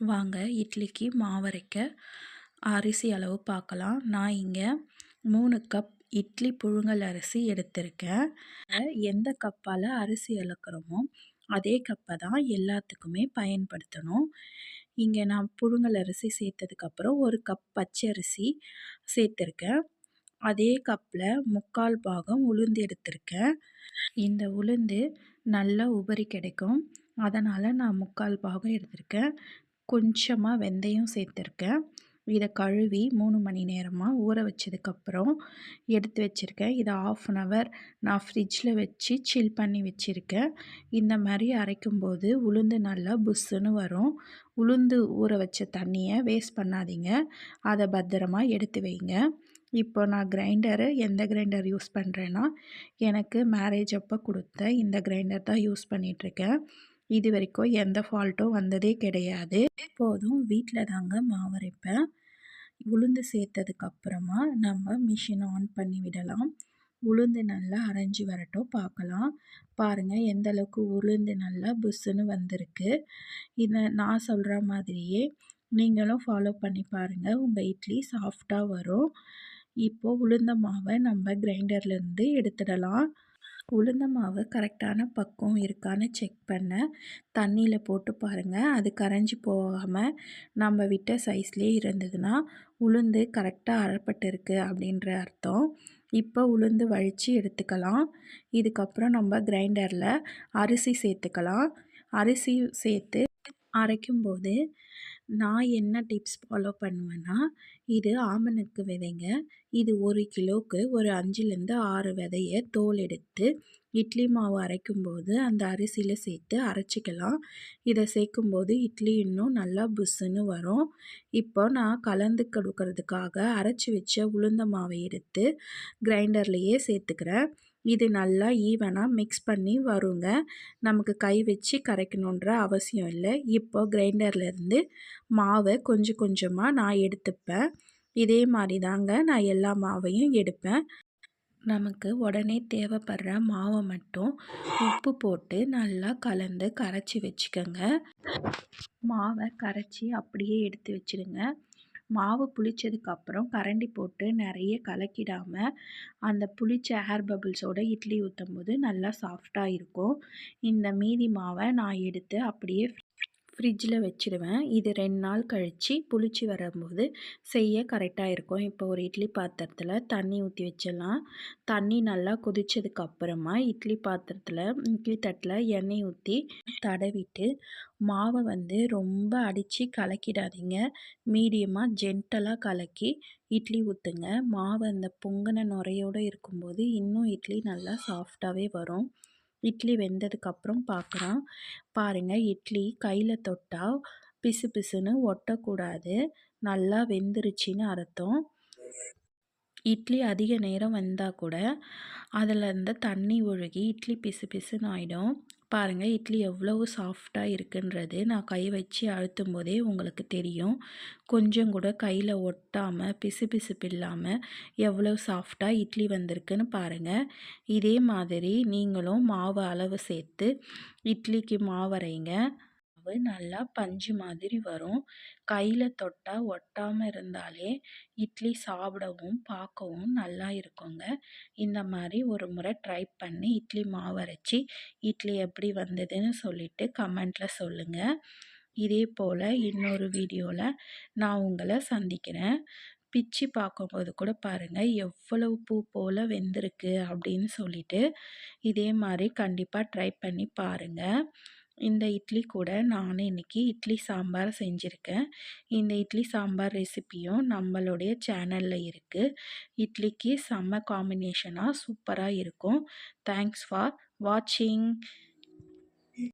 வாங்க இட்லிக்கு மாவரைக்க அரிசி அளவு பார்க்கலாம் நான் இங்கே மூணு கப் இட்லி புழுங்கல் அரிசி எடுத்திருக்கேன். எந்த கப்பால் அரிசி அளக்கிறோமோ அதே கப்பை தான் எல்லாத்துக்குமே பயன்படுத்தணும். இங்கே நான் புழுங்கல் அரிசி சேர்த்ததுக்கப்புறம் ஒரு கப் பச்சை அரிசி சேர்த்துருக்கேன். அதே கப்பில் முக்கால் பாகம் உளுந்து எடுத்திருக்கேன். இந்த உளுந்து நல்லா உபரி கிடைக்கும். அதனால் நான் முக்கால் பாகம் எடுத்திருக்கேன். கொஞ்சமாக வெந்தயம் சேர்த்துருக்கேன். இதை கழுவி மூணு மணி நேரமாக ஊற வச்சதுக்கப்புறம் எடுத்து வச்சுருக்கேன். இதை ஆஃப் அன் ஹவர் நான் ஃப்ரிட்ஜில் வச்சு சில் பண்ணி வச்சுருக்கேன். இந்த மாதிரி அரைக்கும்போது உளுந்து நல்லா புஷ்ஷுன்னு வரும். உளுந்து ஊற வச்ச தண்ணியை வேஸ்ட் பண்ணாதீங்க. அதை பத்திரமா எடுத்து வைங்க. இப்போ நான் கிரைண்டரு எந்த கிரைண்டர் யூஸ் பண்ணுறேன்னா எனக்கு மேரேஜ் அப்போ கொடுத்த இந்த கிரைண்டர் தான் யூஸ் பண்ணிகிட்ருக்கேன் இது வரைக்கும் எந்த ஃபால்ட்டும் வந்ததே கிடையாது. எப்போதும் வீட்டில் தாங்க மாவரைப்பேன் உளுந்து சேர்த்ததுக்கப்புறமா நம்ம மிஷின் ஆன் பண்ணி விடலாம். உளுந்து நல்லா அரைஞ்சி வரட்டும் பார்க்கலாம். பாருங்கள் எந்த அளவுக்கு உளுந்து நல்லா புஷ்ஷுன்னு வந்திருக்கு. இதை நான் சொல்கிற மாதிரியே நீங்களும் ஃபாலோ பண்ணி பாருங்கள் உங்கள் இட்லி சாஃப்டாக வரும். இப்போது உளுந்த மாவை நம்ம கிரைண்டர்லேருந்து எடுத்துடலாம். உளுந்த மாவு கரெக்டான பக்குவம் இருக்கான்னு செக் பண்ண. தண்ணியில் போட்டு பாருங்கள் அது கரைஞ்சி போகாமல் நம்ம விட்ட சைஸ்லேயே இருந்ததுன்னா உளுந்து கரெக்டாக அறப்பட்டிருக்கு அப்படின்ற அர்த்தம். இப்போ உளுந்து வழித்து எடுத்துக்கலாம். இதுக்கப்புறம் நம்ம கிரைண்டரில் அரிசி சேர்த்துக்கலாம். அரிசி சேர்த்து அரைக்கும்போது நான் என்ன டிப்ஸ் ஃபாலோ பண்ணுவேன்னா இது ஆமணக்கு விதைங்க. இது ஒரு கிலோவுக்கு ஒரு அஞ்சுலேருந்து ஆறு விதைய தோல் எடுத்து இட்லி மாவு அரைக்கும்போது அந்த அரிசியில் சேர்த்து அரைச்சிக்கலாம். இதை சேர்க்கும் போது இட்லி இன்னும் நல்லா புஸ்ஸுன்னு வரும். இப்போ நான் கலந்து கொடுக்கறதுக்காக அரைச்சி வச்ச உளுந்த மாவை எடுத்து கிரைண்டர்லேயே சேர்த்துக்கிறேன். இது நல்லா ஈவனாக மிக்ஸ் பண்ணி வருங்க. நமக்கு கை வச்சு கரைக்கணுன்ற அவசியம் இல்லை. இப்போ கிரைண்டர்லேருந்து மாவை கொஞ்சம் கொஞ்சமாக நான் எடுத்துப்பேன். இதே மாதிரி தாங்க நான் எல்லா மாவையும் எடுப்பேன். நமக்கு உடனே தேவைப்படுற மாவை மட்டும் உப்பு போட்டு நல்லா கலந்து கரைச்சி வச்சுக்கோங்க. மாவை கரைச்சி அப்படியே எடுத்து வச்சுடுங்க. மாவு புளிச்சதுக்கப்புறம் கரண்டி போட்டு நிறைய கலக்கிடாமல் அந்த புளித்த ஏர் பபிள்ஸோட இட்லி ஊற்றும் போது நல்லா சாஃப்டாக இருக்கும். இந்த மீதி மாவை நான் எடுத்து அப்படியே ஃப்ரிட்ஜில் வச்சுருவேன். இது ரெண்டு நாள் கழித்து புளிச்சு வரும்போது செய்ய கரெக்டாக இருக்கும். இப்போ ஒரு இட்லி பாத்திரத்தில் தண்ணி ஊற்றி வச்சிடலாம். தண்ணி நல்லா கொதிச்சதுக்கப்புறமா இட்லி பாத்திரத்தில் இட்லி தட்டில் எண்ணெய் ஊற்றி தடவிட்டு மாவை வந்து ரொம்ப அடித்து கலக்கிடாதீங்க. மீடியமாக ஜென்டலாக கலக்கி இட்லி ஊற்றுங்க மாவு அந்த பொங்கின நுரையோடு இருக்கும்போது இன்னும் இட்லி நல்லா சாஃப்டாகவே வரும். இட்லி வெந்ததுக்கப்புறம் பார்க்குறோம் பாருங்கள் இட்லி கையில் தொட்டால் பிசு பிசுன்னு ஒட்டக்கூடாது. நல்லா வெந்துருச்சின்னு அர்த்தம். இட்லி அதிக நேரம் வெந்தால் கூட அதில் இருந்த தண்ணி ஒழுகி இட்லி பிசு பிசுன்னு ஆகிடும் பாருங்கள் இட்லி எவ்வளவு சாஃப்டாக இருக்குன்றது நான் கை வச்சு அழுத்தும் போதே உங்களுக்கு தெரியும். கொஞ்சம் கூட கையில் ஒட்டாமல் பிசு பிசுப்பு இல்லாமல் எவ்வளோ சாஃப்டாக இட்லி வந்திருக்குன்னு பாருங்கள் இதே மாதிரி நீங்களும் மாவு அளவு சேர்த்து இட்லிக்கு மாவரைங்க மாவு நல்லா பஞ்சு மாதிரி வரும். கையில் தொட்டால் ஒட்டாமல் இருந்தாலே இட்லி சாப்பிடவும் பார்க்கவும் நல்லா இருக்குங்க. இந்த மாதிரி ஒரு முறை ட்ரை பண்ணி இட்லி மாவு அரைச்சி இட்லி எப்படி வந்ததுன்னு சொல்லிவிட்டு கமெண்ட்டில் சொல்லுங்கள் இதே போல் இன்னொரு வீடியோவில் நான் உங்களை சந்திக்கிறேன். பிச்சு பார்க்கும்போது கூட பாருங்கள் எவ்வளவு பூ போல் வெந்திருக்கு அப்படின்னு சொல்லிட்டு இதே மாதிரி கண்டிப்பாக ட்ரை பண்ணி பாருங்கள் இந்த இட்லி கூட நான் இன்றைக்கி இட்லி சாம்பார் செஞ்சுருக்கேன். இந்த இட்லி சாம்பார் ரெசிப்பியும் நம்மளுடைய சேனலில் இருக்குது இட்லிக்கு செம்ம காம்பினேஷனாக சூப்பராக இருக்கும். தேங்க்ஸ் ஃபார் வாட்சிங்